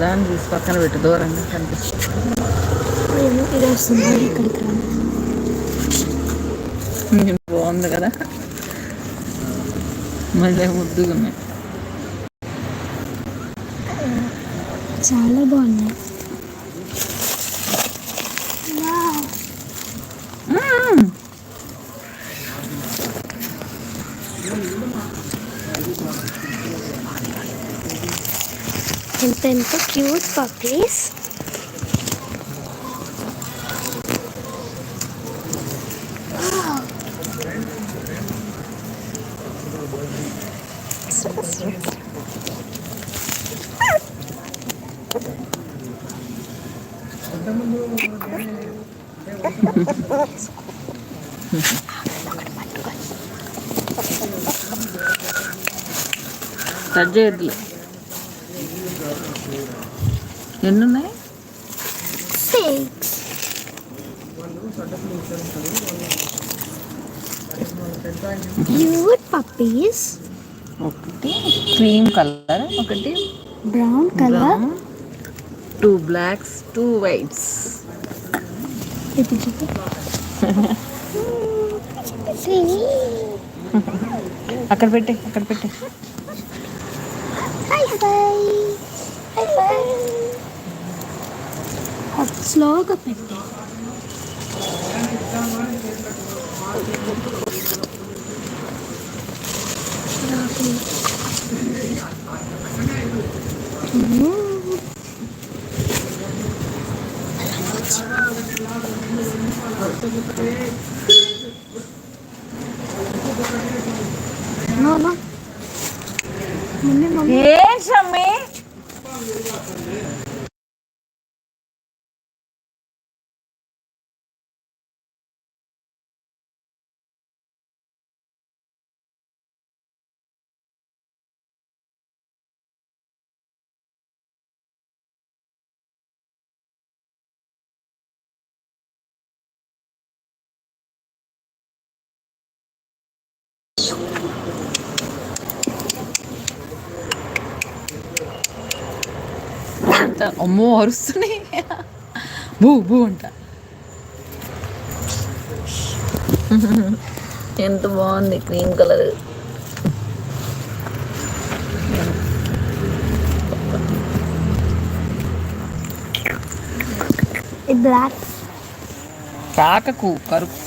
ఒకదాన్ని తీసి పక్కన పెట్టు దూరంగా కనిపిస్తుంది బాగుంది కదా. మళ్ళీ ముద్దుగా ఉన్నాయి చాలా బాగున్నాయి. ఎంత ఎంత క్యూట్ పప్పీస్ కట్ చేయొద్దులే ఎన్ని ఉన్నాయి సిక్స్ క్యూట్ పప్పీస్ ఒకటి క్రీమ్ కలర్ ఒకటి brown colour two blacks two whites అక్కడ పెట్టి అక్కడ పెట్టి. హై హై హై హై స్లోగా పెట్టే. No, అమ్మో అరుస్తున్నాయి బూ బూ అంట ఎంత బాగుంది క్రీమ్ కలర్. బ్లాక్. కాకకు కరుపు.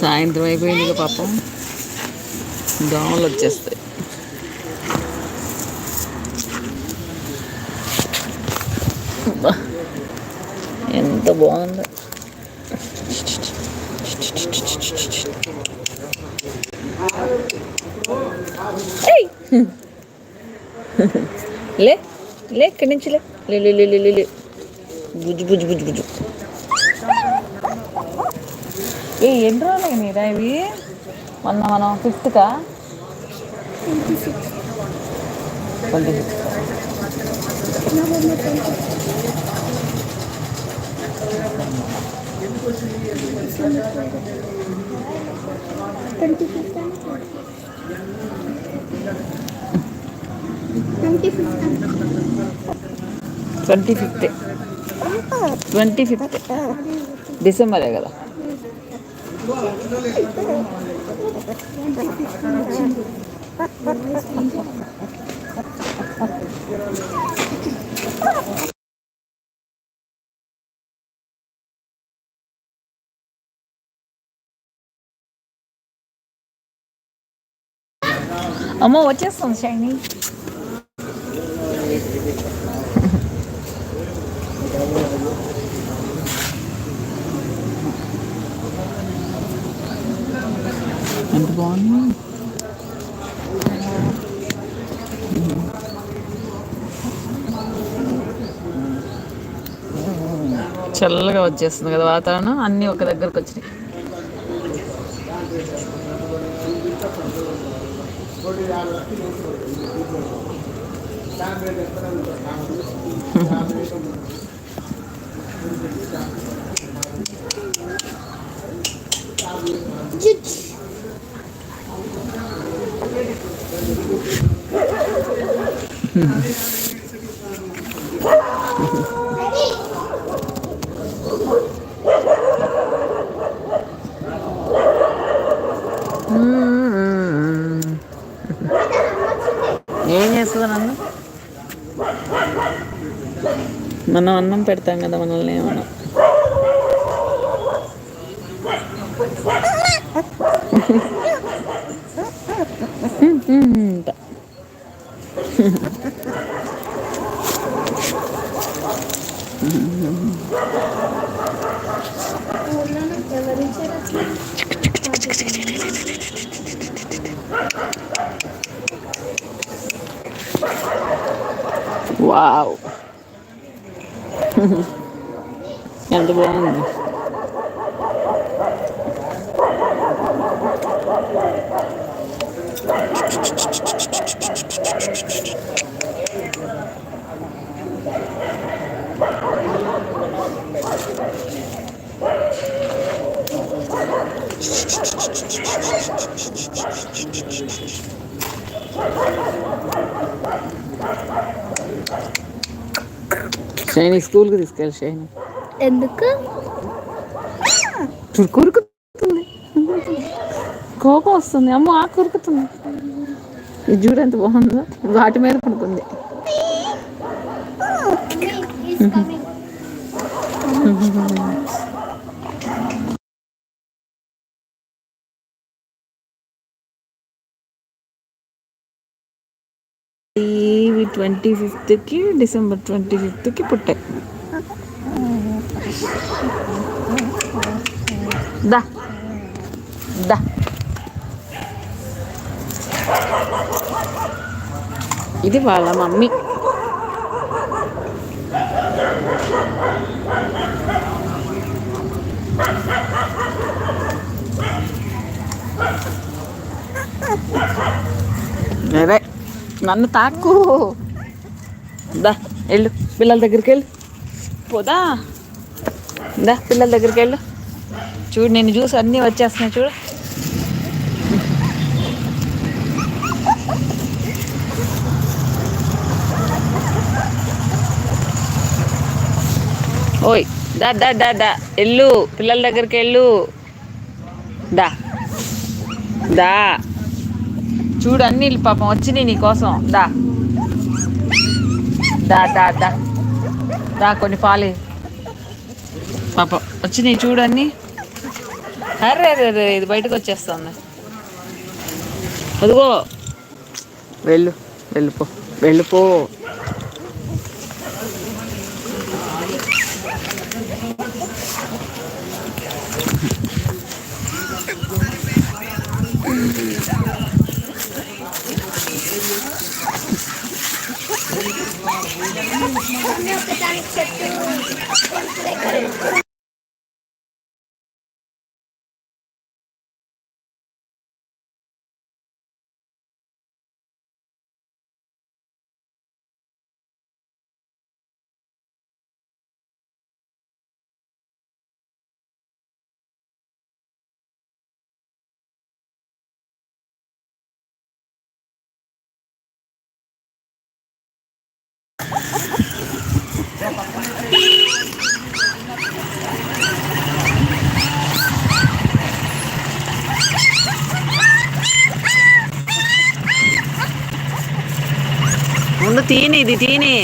సాయంత్రం అయిపోయింది ఇక పాపం. దోమలు వచ్చేస్తాయి. ఎంత బాగుందో. లే లే ఇక్కడి నుంచి లే. లే లే లే లే లే, లే. బుజ్జు బుజ్జు బుజ్జు బుజ్జు ఏ ఎన్ని రోజులు అయినాయిరా ఇవి మొన్న మనం ఫిఫ్త్కా twenty six twenty fifth twenty fifth twenty fifth twenty fifth డిసెంబరే కదా అమ్మో వచ్చేస్తుంది షైనీ ఎంత బాగుంది? చల్లగా వచ్చేస్తుంది కదా వాతావరణం. అన్నీ ఒక దగ్గరకు వచ్చినాయి. ఏం చేస్తుంది నన్ను? మనం అన్నం పెడతాం కదా మనల్ని ఏమన్నా. అంట. వావ్ ఎంత బాగుంది షైని స్కూల్కి తీసుకెళ్ళి షైని. ఎందుకు? కొరుకుతుంది. కోపం వస్తుంది. అమ్మ ఆ కొరుకుతుంది. ఇది చూడు ఎంత బాగుందో. వాటి మీద పడుకుంది. ఇవి ట్వంటీ ఫిఫ్త్కి డిసెంబర్ ట్వంటీ ఫిఫ్త్కి పుట్టాయి దా దా ఇది వాళ్ళ మమ్మీ అదే నన్ను తాకు. దా వెళ్ళు. పిల్లల దగ్గరికి వెళ్ళు. పోదా? దా పిల్లల దగ్గరికి వెళ్ళు. చూడు నేను చూసి అన్నీ వచ్చేస్తున్నాయి చూడు. ఓయ్ దా దా దా దా. వెళ్ళు. పిల్లల దగ్గరికి వెళ్ళు. దా. దా. చూడు అన్ని పాపం వచ్చినాయి నీకోసం. దా. దా దా దా. దా కొన్ని పాలే. పాపం వచ్చినాయి చూడు అన్ని. అరే అరే అరే ఇది బయటకు వచ్చేస్తుంది. అదిగో. వెళ్ళు వెళ్ళిపో వెళ్ళిపో చెట్టు ముందు తీని ఇది తీని.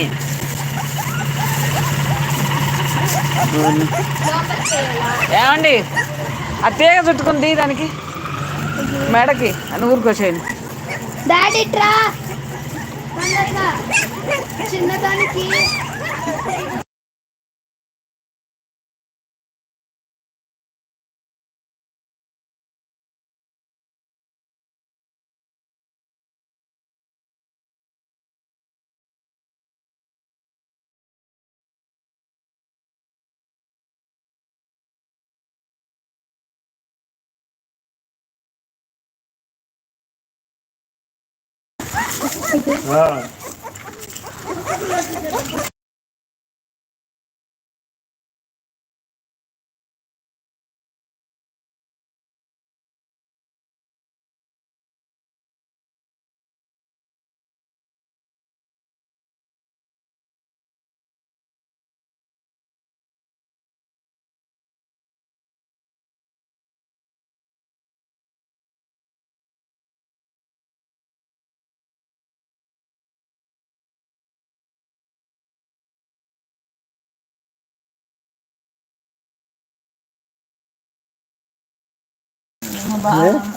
ఏమండి? ఆ తీగ చుట్టుకుంది దానికి. మెడకి అని ఊరుకొచ్చేయండి. డాడీ ట్రా చిన్నదానికి Wow.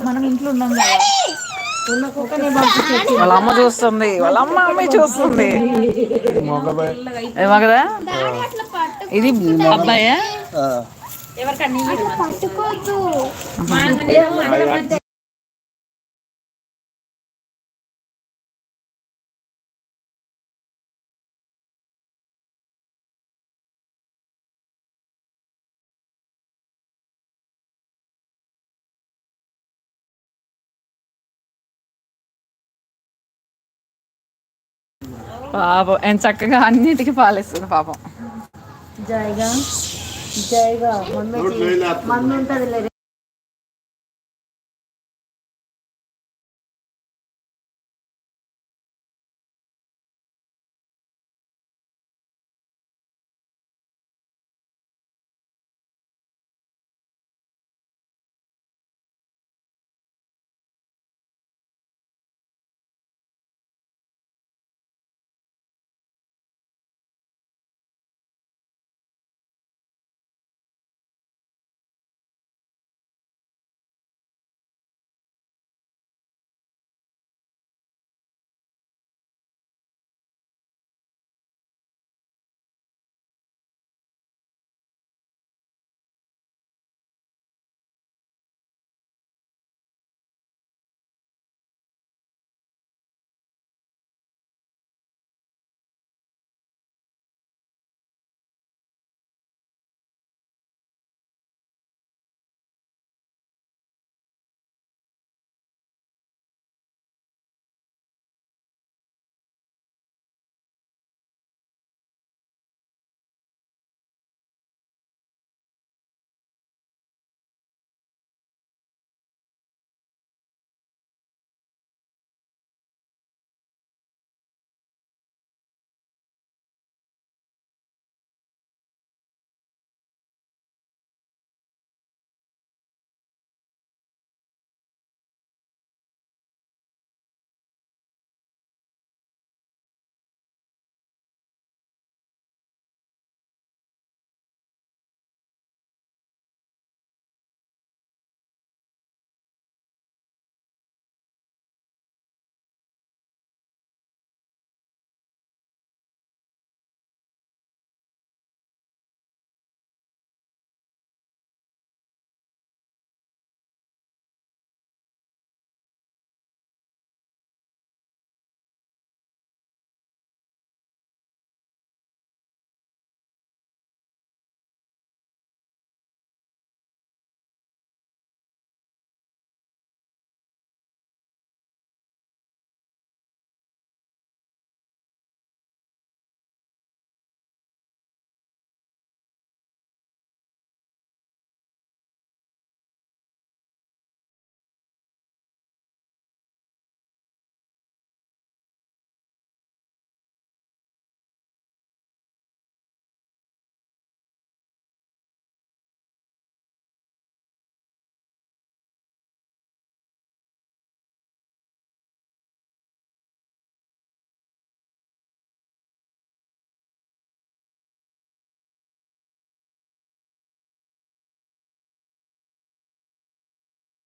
మనం ఇంట్లో ఉన్నాం కదా. వాళ్ళ అమ్మ చూస్తుంది. వాళ్ళ అమ్మ అమ్మ చూస్తుంది పట్టు ఇది అబ్బాయా? పట్టుకోవద్దు. పాపం ఎంత చక్కగా అన్నిటికీ పాలిస్తుంది పాపం జాయిగా జాయిగా మమ్మీ మమ్మీ ఉంటుంది